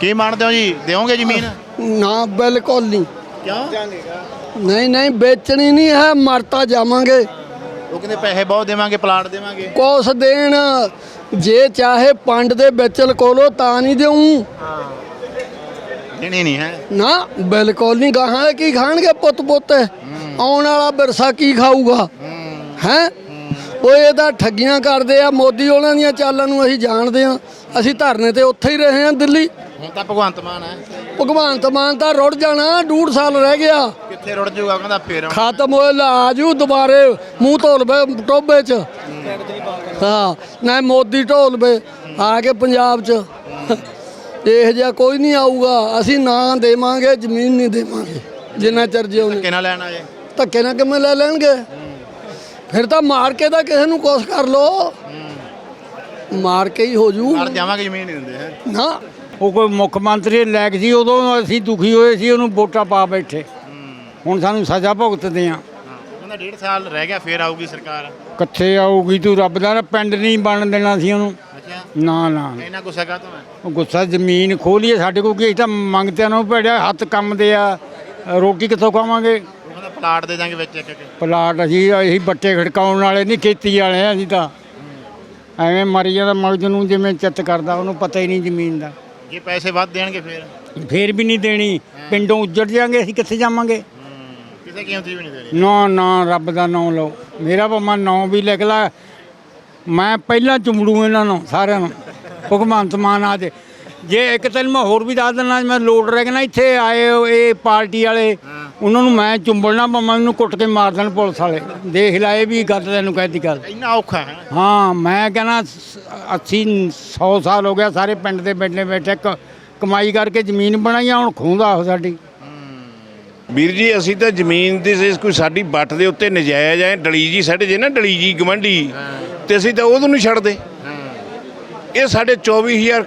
ਕੀ ਮੰਨਦੇ ਹੋ ਜੀ? ਦਿਓਗੇ ਜ਼ਮੀਨ? ਨਾ ਬਿਲਕੁਲ ਨਹੀਂ। ਕਿਉਂ? ਨਹੀਂ ਨਹੀਂ ਵੇਚਣੀ ਨਹੀਂ ਹੈ ਮਰਤਾ ਜਾਵਾਂਗੇ। ਉਹ ਕਹਿੰਦੇ ਪੈਸੇ ਬਹੁਤ ਦੇਵਾਂਗੇ ਪਲਾਟ ਦੇਵਾਂਗੇ। ਕੁਛ ਦੇਣ ਜੇ ਚਾਹੇ ਪੰਡ ਦੇ ਵਿੱਚ ਲਕੋਲੋ ਤਾਂ ਨਹੀਂ ਦੇਉ ਦੇਣੀ ਨਹੀਂ ਹੈ। ਨਾ ਬਿਲਕੁਲ ਨਹੀਂ ਗਾਹਾਂ ਕੀ ਖਾਣਗੇ ਪੁੱਤ ਪੁੱਤ? ਆਉਣ ਵਾਲਾ ਵਿਰਸਾ ਕੀ ਖਾਊਗਾ? ਹੈ। ਉਹ ਇਹਦਾ ਠੱਗੀਆਂ ਕਰਦੇ ਆ ਮੋਦੀ ਉਹਨਾਂ ਦੀਆਂ ਚਾਲਾਂ ਨੂੰ ਅਸੀਂ ਜਾਣਦੇ ਆ ਅਸੀਂ ਧਰਨੇ ਤੇ ਉੱਥੇ ਹੀ ਰਹੇ ਆ ਦਿੱਲੀ। ਹੁਣ ਤਾਂ ਭਗਵੰਤ ਮਾਨ ਹੈ। ਭਗਵਾਨ ਮਾਨ ਤਾਂ ਰੁੜ ਜਾਣਾ ਡੂਢ ਸਾਲ ਰਹਿ ਗਿਆ। ਕਿੱਥੇ ਰੁੜ ਜਾਊਗਾ ਕਹਿੰਦਾ ਫੇਰ? ਖਤਮ ਹੋਏ ਲਾਜੂ ਦੁਬਾਰੇ ਮੂੰਹ ਧੋ ਲਵੇ ਟੋਬੇ ਚ। ਹਾਂ ਨਾ ਮੋਦੀ ਢੋਲ ਵੇ ਆ ਕੇ ਪੰਜਾਬ ਚ। ਇਹ ਜਿਹਾ ਕੋਈ ਨਹੀਂ ਆਊਗਾ ਅਸੀਂ ਨਾ ਦੇਵਾਂਗੇ ਜ਼ਮੀਨ ਨਹੀਂ ਦੇਵਾਂਗੇ ਜਿੰਨਾ ਚਿਰ ਜਿਉਣੀ ਕਿਹਨਾਂ ਲੈਣ ਆਏ। ਧੱਕੇ ਨਾਲ ਕਿਵੇਂ ਲੈ ਲੈਣਗੇ? ਫਿਰ ਤਾਂ ਮਾਰ ਕੇ ਤਾਂ ਕਿਸੇ ਨੂੰ ਕੁਛ ਕਰ ਲੋ ਮਾਰ ਕੇ ਹੀ ਹੋ ਜੂ। ਨਾਲ ਜਾਵਾਂਗੇ ਜ਼ਮੀਨ ਨਹੀਂ ਦਿੰਦੇ। ਹੈ ਨਾ ਉਹ ਕੋਈ ਮੁੱਖ ਮੰਤਰੀ ਲੈਕ ਸੀ ਉਦੋਂ ਅਸੀਂ ਦੁਖੀ ਹੋਏ ਸੀ ਉਹਨੂੰ ਵੋਟਾਂ ਪਾ ਬੈਠੇ। ਹੁਣ ਸਾਨੂੰ ਸਜ਼ਾ ਭੁਗਤਦੇ ਆ। ਕਹਿੰਦਾ ਡੇਢ ਸਾਲ ਰਹਿ ਗਿਆ ਫੇਰ ਆਊਗੀ ਸਰਕਾਰ? ਕਿੱਥੇ ਆਊਗੀ ਤੂੰ ਰੱਬ ਦਾ ਨਾ ਪਿੰਡ ਨਹੀਂ ਬਣ ਦੇਣਾ ਸੀ ਉਹਨੂੰ। ਅੱਛਾ। ਨਾ ਨਾ ਇੰਨਾ ਗੁੱਸਾ ਕਾ ਉਹ ਗੁੱਸਾ ਜ਼ਮੀਨ ਖੋਲੀਏ ਸਾਡੇ ਕੋਲ ਕੀ ਤਾਂ ਮੰਗਤੇ ਨੂੰ ਭੇੜਿਆ ਹੱਥ ਕੰਮ ਦੇ ਆ। ਰੋਟੀ ਕਿੱਥੋਂ ਖਾਵਾਂਗੇ? ਪਲਾਟ ਦੇ ਦਾਂਗੇ ਵਿੱਚ ਇੱਕ ਇੱਕ ਪਲਾਟ ਅਸੀਂ ਅਸੀਂ ਬੱਟੇ ਖੜਕਾਉਣ ਵਾਲੇ ਨਹੀਂ ਖੇਤੀ ਵਾਲੇ ਆ ਅਸੀਂ ਤਾਂ। ਐਵੇਂ ਮਰੀ ਜਾਂਦਾ ਮਗਜ ਨੂੰ ਜਿਵੇਂ ਚਿੱਤ ਕਰਦਾ ਉਹਨੂੰ ਪਤਾ ਹੀ ਨਹੀਂ ਜ਼ਮੀਨ ਦਾ। ਜੇ ਪੈਸੇ ਵੱਧ ਦੇਣਗੇ ਫੇਰ? ਫੇਰ ਵੀ ਨਹੀਂ ਦੇਣੀ। ਪਿੰਡੋਂ ਉੱਜੜ ਜਾਾਂਗੇ ਅਸੀਂ ਕਿੱਥੇ ਜਾਵਾਂਗੇ? ਕਿਸੇ ਕੀਮਤੀ ਵੀ ਨਹੀਂ ਦੇਣੀ। ਨਾ ਨਾ ਰੱਬ ਦਾ ਨਾਮ ਲਓ। ਮੇਰਾ ਭਾਵੇਂ ਨਾਂ ਵੀ ਲਿਖ ਲੈ। ਮੈਂ ਪਹਿਲਾਂ ਚੁੰਮੜੂ ਇਹਨਾਂ ਨੂੰ ਸਾਰਿਆਂ ਨੂੰ। ਭਗਵੰਤ ਮਾਨ ਆ ਜੇ। ਜੇ ਇੱਕ ਤੈਨੂੰ ਮੈਂ ਹੋਰ ਵੀ ਦੱਸ ਦਿੰਦਾ ਮੈਂ ਲੋਡ ਰਹਿ ਨਾ ਇੱਥੇ ਆਏ ਇਹ ਪਾਰਟੀ ਵਾਲੇ। ਉਹਨਾਂ ਨੂੰ ਮੈਂ ਚੁੰਬੜਨਾ ਭਾਵੇਂ ਮੈਨੂੰ ਕੁੱਟ ਕੇ ਮਾਰ ਦੇਣ ਪੁਲਿਸ ਵਾਲੇ। ਦੇਖ ਲੈ ਇਹ ਵੀ ਗੱਲ ਤੈਨੂੰ ਕਹਿਤੀ ਗੱਲ। ਇੰਨਾ ਔਖਾ ਹੈ। ਹਾਂ ਮੈਂ ਕਹਿੰਦਾ 80 100 ਸਾਲ ਹੋ ਗਿਆ ਸਾਰੇ ਪਿੰਡ ਦੇ ਬੈਠੇ ਬੈਠੇ ਕਮਾਈ ਕਰਕੇ ਜ਼ਮੀਨ ਬਣਾਈ ਆ ਹੁਣ ਖੂੰਦਾ ਉਹ ਸਾਡੀ। ਵੀਰ ਜੀ ਅਸੀਂ ਤਾਂ ਜ਼ਮੀਨ ਦੀ ਜੇ ਕੋਈ ਸਾਡੀ ਬੱਟ ਦੇ ਉੱਤੇ ਨਜਾਇਜ਼ ਐ ਡਲੀ ਜੀ ਸਾਡੇ ਜੇ ਨਾ ਡਲੀ ਜੀ ਗਵੰਡੀ ਤੇ ਅਸੀਂ ਤਾਂ ਉਹਨੂੰ ਨਹੀਂ ਛੱਡਦੇ। ਇਹ ਸਾਡੇ 24000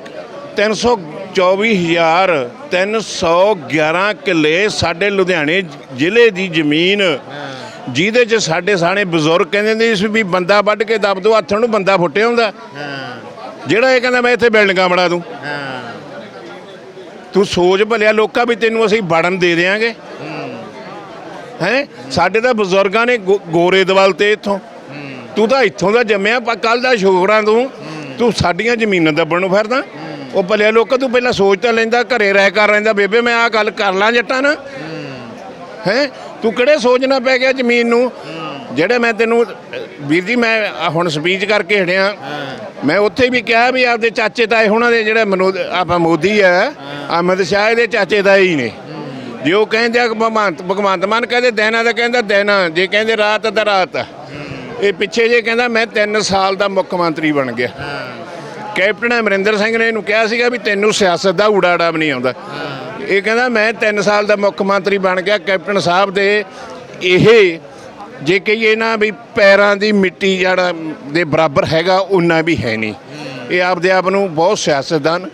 324 311 ਕਿੱਲੇ ਸਾਡੇ ਲੁਧਿਆਣੇ ਜ਼ਿਲ੍ਹੇ ਦੀ ਜ਼ਮੀਨ। ਜਿਹਦੇ 'ਚ ਸਾਡੇ ਸਾਣੇ ਬਜ਼ੁਰਗ ਕਹਿੰਦੇ ਨੇ ਸੀ ਵੀ ਬੰਦਾ ਵੱਢ ਕੇ ਦੱਬ ਦੋ, ਹੱਥ ਨੂੰ ਬੰਦਾ ਫੁੱਟਿਆ ਹੁੰਦਾ। ਜਿਹੜਾ ਇਹ ਕਹਿੰਦਾ, ਮੈਂ ਇੱਥੇ ਬਿਲਡਿੰਗਾਂ ਬਣਾ ਦੂੰ। ਤੂੰ ਸੋਚ ਭਲਿਆ, ਲੋਕਾਂ ਵੀ ਤੈਨੂੰ ਅਸੀਂ ਵੜਨ ਦੇ ਦੇਾਂਗੇ ਹੈ? ਸਾਡੇ ਤਾਂ ਬਜ਼ੁਰਗਾਂ ਨੇ ਗੋ- ਗੋਰੇ ਦਵਲ ਤੇ ਇੱਥੋਂ। ਤੂੰ ਤਾਂ ਇੱਥੋਂ ਦਾ ਜੰਮਿਆ, ਪਰ ਕੱਲ ਦਾ ਸ਼ੋਗਰਾਂ ਤੂੰ ਤੂੰ ਸਾਡੀਆਂ ਜ਼ਮੀਨਾਂ ਦੱਬਣ ਨੂੰ ਫਿਰਦਾ। ਉਹ ਭਲਿਆ ਲੋਕ ਤੂੰ ਪਹਿਲਾਂ ਸੋਚ ਤਾਂ ਲੈਂਦਾ, ਘਰੇ ਰਹਿ ਕਰ ਰਹਿੰਦਾ, ਬੇਬੇ ਮੈਂ ਆਹ ਗੱਲ ਕਰ ਲਾਂ ਜੱਟਾਂ ਨਾਲ। ਹੈ? ਤੂੰ ਕਿਹੜੇ ਸੋਚਣਾ ਪੈ ਗਿਆ ਜ਼ਮੀਨ ਨੂੰ? ਜਿਹੜੇ ਮੈਂ ਤੈਨੂੰ, ਵੀਰ ਜੀ, ਮੈਂ ਹੁਣ ਸਪੀਚ ਕਰਕੇ ਹੜਿਆ ਮੈਂ ਉੱਥੇ ਵੀ ਕਿਹਾ ਵੀ ਆਪਦੇ ਚਾਚੇ ਤਾਏ ਉਹਨਾਂ ਦੇ ਜਿਹੜੇ ਮਨੋ ਆਪਾਂ ਮੋਦੀ ਆ, ਅਹਿਮਦ ਸ਼ਾਹ ਇਹਦੇ ਚਾਚੇ ਤਾਏ ਹੀ ਨੇ। ਜੇ ਉਹ ਕਹਿੰਦੇ ਆ ਭਗਵੰਤ ਭਗਵੰਤ ਮਾਨ ਕਹਿੰਦੇ ਦਿਨਾਂ ਦਾ ਕਹਿੰਦਾ ਦਿਨ ਜੇ ਕਹਿੰਦੇ ਰਾਤ ਤਾਂ ਰਾਤ ਇਹ ਪਿੱਛੇ ਜੇ ਕਹਿੰਦਾ ਮੈਂ 3 ਸਾਲ ਦਾ ਮੁੱਖ ਮੰਤਰੀ ਬਣ ਗਿਆ। ਕੈਪਟਨ ਅਮਰਿੰਦਰ ਸਿੰਘ ਨੇ ਇਹਨੂੰ ਕਿਹਾ ਸੀਗਾ ਵੀ ਤੈਨੂੰ ਸਿਆਸਤ ਦਾ ਊੜਾੜਾ ਵੀ ਨਹੀਂ ਆਉਂਦਾ। ਇਹ ਕਹਿੰਦਾ ਮੈਂ 3 ਸਾਲ ਦਾ ਮੁੱਖ ਮੰਤਰੀ ਬਣ ਗਿਆ ਕੈਪਟਨ ਸਾਹਿਬ ਦੇ ਇਹ ਜੇ ਕਹੀਏ ਨਾ ਵੀ ਪੈਰਾਂ ਦੀ ਮਿੱਟੀ ਜਿਹੜਾ ਦੇ ਬਰਾਬਰ ਹੈਗਾ ਉਹਨਾਂ ਵੀ ਹੈ ਨਹੀਂ। ਇਹ ਆਪਦੇ ਆਪ ਨੂੰ ਬਹੁਤ ਸਿਆਸਤਦਾਨ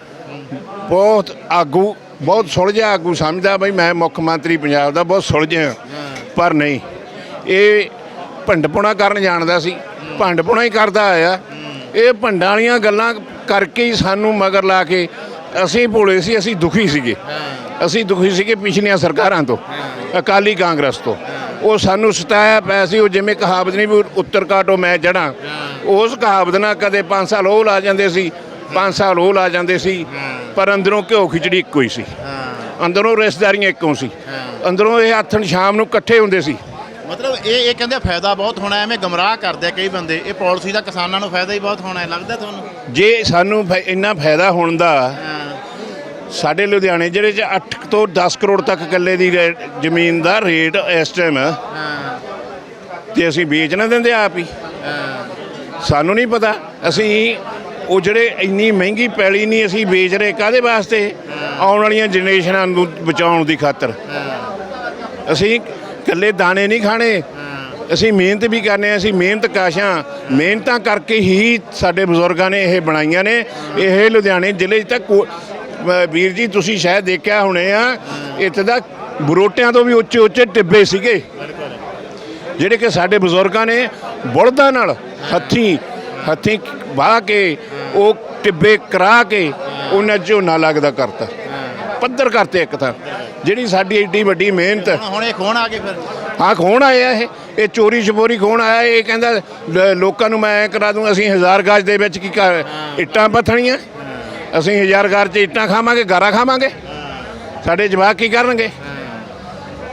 ਬਹੁਤ ਆਗੂ ਬਹੁਤ ਸੁਲਝਿਆ ਆਗੂ ਸਮਝਦਾ ਬਈ ਮੈਂ ਮੁੱਖ ਮੰਤਰੀ ਪੰਜਾਬ ਦਾ ਬਹੁਤ ਸੁਲਝਿਆ ਪਰ ਨਹੀਂ। ਇਹ ਭੰਡਪੁਣਾ ਕਰਨ ਜਾਣਦਾ ਸੀ ਭੰਡਪੁਣਾ ਹੀ ਕਰਦਾ ਆਇਆ। ਇਹ ਭੰਡਾਂ ਵਾਲੀਆਂ ਗੱਲਾਂ ਕਰਕੇ ਹੀ ਸਾਨੂੰ ਮਗਰ ਲਾ ਕੇ ਅਸੀਂ ਭੋਲੇ ਸੀ ਅਸੀਂ ਦੁਖੀ ਸੀਗੇ। ਅਸੀਂ ਦੁਖੀ ਸੀਗੇ ਪਿਛਲੀਆਂ ਸਰਕਾਰਾਂ ਤੋਂ ਅਕਾਲੀ ਕਾਂਗਰਸ ਤੋਂ। ਉਹ ਸਾਨੂੰ ਸਤਾਇਆ ਪਿਆ ਸੀ ਉਹ ਜਿਵੇਂ ਕਹਾਵਤ ਨਹੀਂ ਵੀ ਉੱਤਰ ਕਾਟੋ ਮੈਂ ਜੜਾਂ। ਉਸ ਕਹਾਵਤ ਨਾਲ ਕਦੇ 5 ਸਾਲ ਉਹ ਲਾ ਜਾਂਦੇ ਸੀ 5 ਸਾਲ ਉਹ ਲਾ ਜਾਂਦੇ ਸੀ ਪਰ ਅੰਦਰੋਂ ਘਿਓ ਖਿਚੜੀ ਇੱਕੋ ਹੀ ਸੀ। ਅੰਦਰੋਂ ਰਿਸ਼ਤੇਦਾਰੀਆਂ ਇੱਕੋ ਸੀ। ਅੰਦਰੋਂ ਇਹ ਆਥਣ ਸ਼ਾਮ ਨੂੰ ਇਕੱਠੇ ਹੁੰਦੇ ਸੀ। ਮਤਲਬ ਇਹ ਇਹ ਕਹਿੰਦੇ ਫਾਇਦਾ ਬਹੁਤ ਹੋਣਾ ਐਵੇਂ ਗਮਰਾਹ ਕਰਦੇ ਆ ਕਈ ਬੰਦੇ। ਇਹ ਪਾਲਿਸੀ ਦਾ ਕਿਸਾਨਾਂ ਨੂੰ ਫਾਇਦਾ ਹੀ ਬਹੁਤ ਹੋਣਾ ਹੈ ਲੱਗਦਾ ਤੁਹਾਨੂੰ? ਜੇ ਸਾਨੂੰ ਫਾ- ਇੰਨਾ ਫਾਇਦਾ ਹੋਣ ਦਾ ਸਾਡੇ ਲੁਧਿਆਣੇ ਜਿਹੜੇ ਚ 8 ਤੋਂ 10 ਕਰੋੜ ਤੱਕ ਕਿੱਲੇ ਦੀ ਰੇ- ਜ਼ਮੀਨ ਦਾ ਰੇਟ ਇਸ ਟਾਈਮ ਤੇ ਅਸੀਂ ਵੇਚ ਨਾ ਦਿੰਦੇ ਆਪ ਹੀ। ਸਾਨੂੰ ਨਹੀਂ ਪਤਾ। ਅਸੀਂ ਉਹ ਜਿਹੜੇ ਇੰਨੀ ਮਹਿੰਗੀ ਪੈਲੀ ਨਹੀਂ ਅਸੀਂ ਵੇਚ ਰਹੇ ਕਾਦੇ ਵਾਸਤੇ? ਆਉਣ ਵਾਲੀਆਂ ਜਨਰੇਸ਼ਨਾਂ ਨੂੰ ਬਚਾਉਣ ਦੀ ਖਾਤਰ। ਅਸੀਂ ਇਕੱਲੇ ਦਾਣੇ ਨਹੀਂ ਖਾਣੇ। ਅਸੀਂ ਮਿਹਨਤ ਵੀ ਕਰਨੇ ਆ, ਅਸੀਂ ਮਿਹਨਤ ਕਾਸ਼ਾਂ। ਮਿਹਨਤਾਂ ਕਰਕੇ ਹੀ ਸਾਡੇ ਬਜ਼ੁਰਗਾਂ ਨੇ ਇਹ ਬਣਾਈਆਂ ਨੇ। ਇਹ ਲੁਧਿਆਣੇ ਜ਼ਿਲ੍ਹੇ 'ਚ ਤਾਂ ਕੋ- ਵੀਰ ਜੀ, ਤੁਸੀਂ ਸ਼ਾਇਦ ਦੇਖਿਆ ਹੋਣੇ ਆ, ਇੱਥੇ ਦਾ ਬਰੋਟਿਆਂ ਤੋਂ ਵੀ ਉੱਚੇ ਉੱਚੇ ਟਿੱਬੇ ਸੀਗੇ। ਜਿਹੜੇ ਕਿ ਸਾਡੇ ਬਜ਼ੁਰਗਾਂ ਨੇ ਬੁਲਦਾਂ ਨਾਲ ਹੱਥੀਂ ਹੱਥੀਂ ਵਾਹ ਕੇ, ਉਹ ਟਿੱਬੇ ਕਰਾ ਕੇ, ਉਹਨਾਂ ਝੋਨਾ ਲੱਗਦਾ ਕਰਤਾ। ਪੱਧਰ ਕਰਤੇ ਇੱਕ ਤਾਂ। ਜਿਹੜੀ ਸਾਡੀ ਏਡੀ ਵੱਡੀ ਮਿਹਨਤ। ਹੁਣ ਇਹ ਖੋਣ ਆ ਗਏ ਫਿਰ। ਹਾਂ ਖੋਣ ਆਇਆ ਇਹ। ਇਹ ਚੋਰੀ ਛਪੋਰੀ ਖੋਣ ਆਇਆ ਇਹ ਕਹਿੰਦਾ ਲੋਕਾਂ ਨੂੰ ਮੈਂ ਕਰਾ ਦੂੰ ਅਸੀਂ ਹਜ਼ਾਰ ਗਾਜ ਦੇ ਵਿੱਚ ਕੀ ਕਰ ਇੱਟਾਂ ਪੱਥਣੀਆਂ। ਅਸੀਂ ਹਜ਼ਾਰ ਗਾਜ 'ਚ ਇੱਟਾਂ ਖਾਵਾਂਗੇ ਗਾਰਾ ਖਾਵਾਂਗੇ। ਸਾਡੇ ਜਵਾਕ ਕੀ ਕਰਨਗੇ?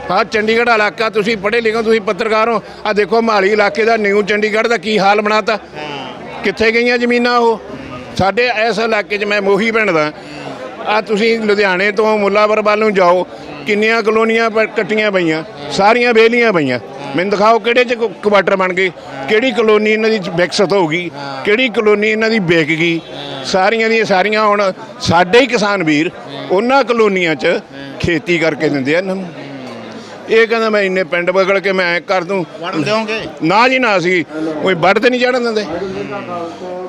ਹਾਂ। ਚੰਡੀਗੜ੍ਹ ਇਲਾਕਾ ਤੁਸੀਂ ਪੜ੍ਹੇ ਲਿਖੇ ਤੁਸੀਂ ਪੱਤਰਕਾਰ ਹੋ। ਆ ਦੇਖੋ ਮਹਾਲੀ ਇਲਾਕੇ ਦਾ ਨਿਊ ਚੰਡੀਗੜ੍ਹ ਦਾ ਕੀ ਹਾਲ ਬਣਾਤਾ। ਕਿੱਥੇ ਗਈਆਂ ਜ਼ਮੀਨਾਂ ਉਹ? ਸਾਡੇ ਇਸ ਇਲਾਕੇ 'ਚ ਮੈਂ ਮੋਹੀ ਪਿੰਡ ਦਾ। ਆ ਤੁਸੀਂ ਲੁਧਿਆਣੇ ਤੋਂ ਮੁੱਲਾਪੁਰ ਵੱਲ ਨੂੰ ਜਾਓ ਕਿੰਨੀਆਂ ਕਲੋਨੀਆਂ ਪ- ਕੱਟੀਆਂ ਪਈਆਂ ਸਾਰੀਆਂ ਵੇਲੀਆਂ ਪਈਆਂ। ਮੈਨੂੰ ਦਿਖਾਓ ਕਿਹੜੇ ਚ ਕੁਆਟਰ ਬਣ ਗਏ ਕਿਹੜੀ ਕਲੋਨੀ ਇਹਨਾਂ ਦੀ ਵਿਕਸਿਤ ਹੋਊਗੀ ਕਿਹੜੀ ਕਲੋਨੀ ਇਹਨਾਂ ਦੀ ਵਿਕ ਗਈ। ਸਾਰੀਆਂ ਦੀਆਂ ਸਾਰੀਆਂ ਹੁਣ ਸਾਡੇ ਹੀ ਕਿਸਾਨ ਵੀਰ ਉਹਨਾਂ ਕਲੋਨੀਆਂ 'ਚ ਖੇਤੀ ਕਰਕੇ ਦਿੰਦੇ ਆ ਇਹਨਾਂ ਨੂੰ। ਇਹ ਕਹਿੰਦਾ ਮੈਂ ਇੰਨੇ ਪਿੰਡ ਬਗੜ ਕੇ ਮੈਂ ਐਂ ਕਰ ਦੂੰ। ਵੜਨ ਦਿਓਗੇ? ਨਾ ਜੀ ਨਾ ਸੀ ਕੋਈ ਵੱਢ ਤੇ ਨਹੀਂ ਚੜਨ ਦਿੰਦੇ।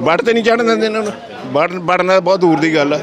ਵੱਢ ਤੇ ਨਹੀਂ ਚੜਨ ਦਿੰਦੇ ਇਹਨਾਂ ਨੂੰ। ਵੱਢ ਵੱਢਣਾ ਬਹੁਤ ਦੂਰ ਦੀ ਗੱਲ ਆ।